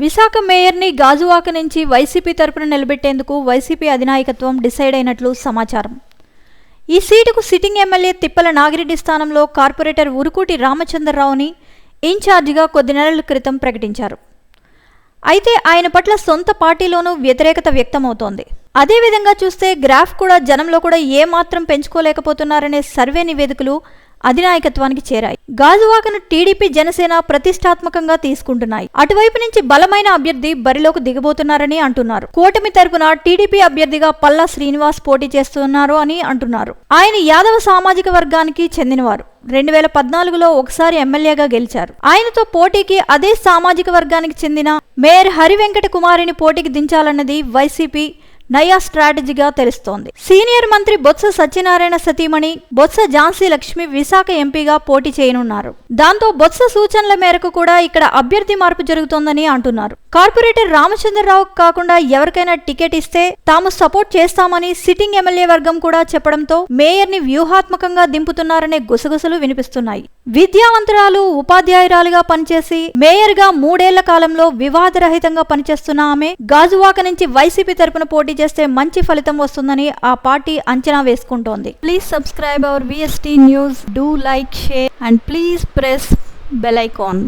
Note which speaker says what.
Speaker 1: విశాఖ మేయర్ని గాజువాక నుంచి వైసీపీ తరపున నిలబెట్టేందుకు వైసీపీ అధినాయకత్వం డిసైడ్ అయినట్లు సమాచారం. ఈ సీటుకు సిట్టింగ్ ఎమ్మెల్యే తిప్పల నాగిరెడ్డి స్థానంలో కార్పొరేటర్ ఉరుకూటి రామచంద్రరావుని ఇన్ఛార్జిగా కొద్ది నెలల క్రితం ప్రకటించారు. అయితే ఆయన పట్ల సొంత పార్టీలోనూ వ్యతిరేకత వ్యక్తమవుతోంది. అదేవిధంగా చూస్తే గ్రాఫ్ కూడా జనంలో కూడా ఏమాత్రం పెంచుకోలేకపోతున్నారనే సర్వే నివేదికలు అధినాయకత్వానికి చేరాయి. గాజువాకను టీడీపీ జనసేన ప్రతిష్టాత్మకంగా తీసుకుంటున్నాయి. అటువైపు నుంచి బలమైన అభ్యర్థి బరిలోకి దిగబోతున్నారని అంటున్నారు. కూటమి తరపున టీడీపీ అభ్యర్థిగా పల్లా శ్రీనివాస్ పోటీ చేస్తున్నారు అని అంటున్నారు. ఆయన యాదవ సామాజిక వర్గానికి చెందినవారు. రెండు వేల పద్నాలుగులో ఒకసారి ఎమ్మెల్యేగా గెలిచారు. ఆయనతో పోటీకి అదే సామాజిక వర్గానికి చెందిన మేయర్ హరివెంకట కుమారిని పోటీకి దించాలన్నది వైసీపీ నయా స్ట్రాటజీగా తెలుస్తోంది. సీనియర్ మంత్రి బొత్స సత్యనారాయణ సతీమణి బొత్స ఝాన్సీ లక్ష్మి విశాఖ ఎంపీగా పోటీ చేయనున్నారు. దాంతో బొత్స సూచనల మేరకు కూడా ఇక్కడ అభ్యర్థి మార్పు జరుగుతోందని అంటున్నారు. కార్పొరేటర్ రామచంద్రరావు కాకుండా ఎవరికైనా టికెట్ ఇస్తే తాము సపోర్ట్ చేస్తామని సిట్టింగ్ ఎమ్మెల్యే వర్గం కూడా చెప్పడంతో మేయర్ని వ్యూహాత్మకంగా దింపుతున్నారనే గుసగుసలు వినిపిస్తున్నాయి. విద్యావంతురాలు ఉపాధ్యాయురాలుగా పనిచేసి మేయర్గా మూడేళ్ళ కాలంలో వివాదరహితంగా పనిచేస్తున్న ఆమె గాజువాక నుంచి వైసీపీ తరపున పోటీ చేస్తే మంచి ఫలితం వస్తుందని ఆ పార్టీ అంచనా వేసుకుంటోంది. Please subscribe our VST news do like share and please press bell icon